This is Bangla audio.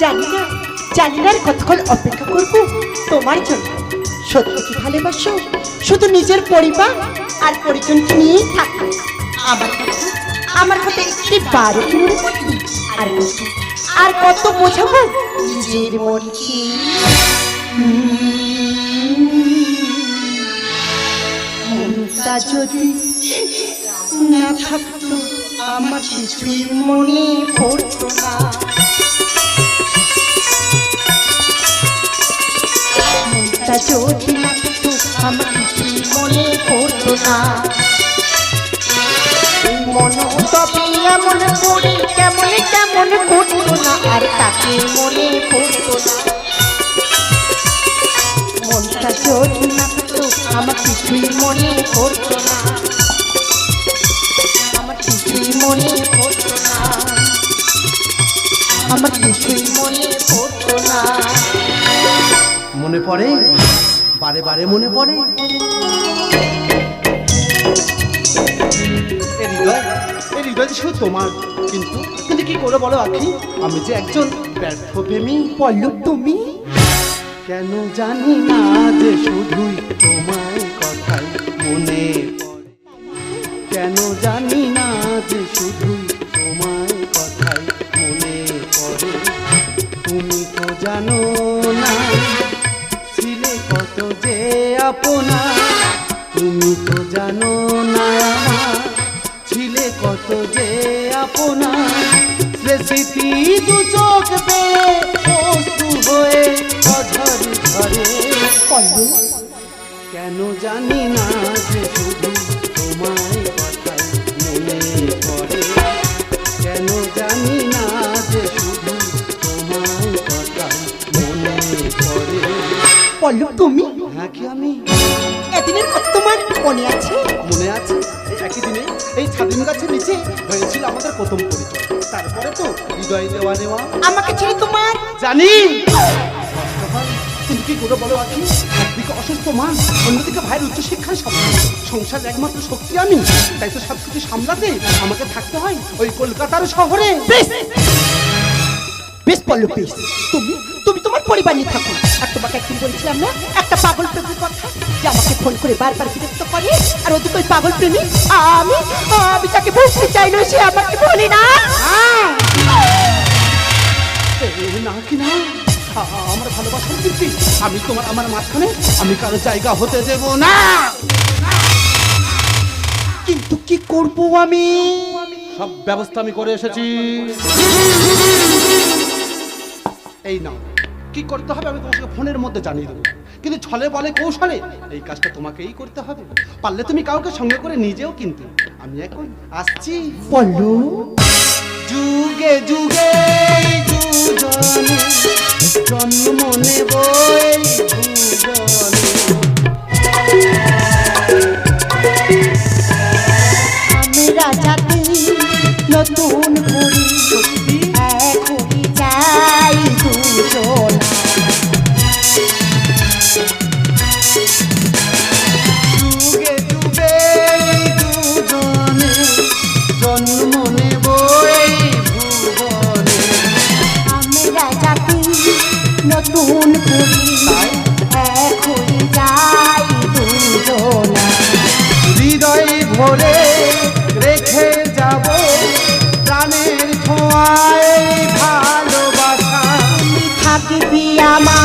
জানি না কতক্ষণ অপেক্ষা করব? তোমার জন্য। সত্যি কি ভালোবাসো? শুধু নিজের পরিবার আর পরিজনকে নিয়েই থাকো? আমার কথা আমার কথা একটি বারো মনে আর আর কত বোঝাবো? নিজের মনটা যদি না থাকতো, আমার কিছুই মনে পড়তো না। যদি না থাকতো আমার কিছুই মনে পড়তো না। এই মন তবে এমন করে কেমন কেমন করতো না আর তাকে মনে পড়তো না। মনটা যদি না থাকতো আমার কিছুই মনে পড়তো না। আমার কিছুই মনে পড়তো না। আমার কিছুই মনে পড়তো না। মনে পড়ে? বারে বারে মনে পড়ে? এ হৃদয় এ হৃদয় যে শুধু তোমার, কিন্তু কিন্তু কি করে বলো আখি? আমি যে একজন ব্যর্থ প্রেমী তুমি। কেন জানি না যে শুধুই তোমায় কথাই মনে কেন জানি না যে শুধুই তোমায় কথাই মনে পড়ে। তুমি তো জানো আপনা তুমি তো জানো না ছিলে কত যে আপনা। স্মৃতি দু চোখ অশ্রু হয়ে অঝর ঝরে বলো কেন জানি না যে শুধু তোমায় কথাই মনে পড়ে। কেন জানি না যে শুধু তোমায় কথাই মনে পড়ে। বলো তুমি? হ্যাঁ কি আমি? এদিনের কথা তোমার মনে আছে? মনে আছে? একই দিনে এই ছাদিম গাছের নিচে হয়েছিল আমাদের প্রথম পরিচয়। তারপরে তো হৃদয় দেওয়া নেওয়া। আমাকে ছেড়ে তোমার জানি! কিন্তু কি করে বলো একদিকে অসুস্থ মা অন্যদিকে ভাইয়ের উচ্চশিক্ষার স্বপ্ন সংসার একমাত্র শক্তি আমি। তাই তো সব কিছু সামলাতে আমাকে থাকতে হয় ওই কলকাতার শহরে। বেশ! বেশ বলো বেশ। তুমি তুমি পরিবার নিয়ে থাকো আর তোমাকে একদিন বলছিলাম না, একটা পাগল প্রেমীর কথা, যে আমাকে ফোন করে বারবার বিরক্ত করে। আর ওদিকে ওই পাগল প্রেমী। আমি আমি তাকে বুঝতে চাইলেও সে আমাকে বলি না। না কি না? আমার ভালোবাসার বৃদ্ধি আমি তোমার, আমার মাঝখানে, আমি কারও জায়গা হতে দেব না। কিন্তু কি করব আমি? সব ব্যবস্থা আমি করে এসেছি। এই নাও। কি করতে হবে আমি তোমাকে ফোনের মধ্যে জানিয়ে দেবো। কিন্তু ছলে বলে কৌশলে এই কাজটা তোমাকেই করতে হবে। পারলে তুমি কাউকে সঙ্গে করে নিজেও কিন্তু। আমি এখন আসছি। নতুন হৃদয় ভরে রেখে যাব প্রাণের ছোঁয়ায় ভালোবাসা। থাকবি আমার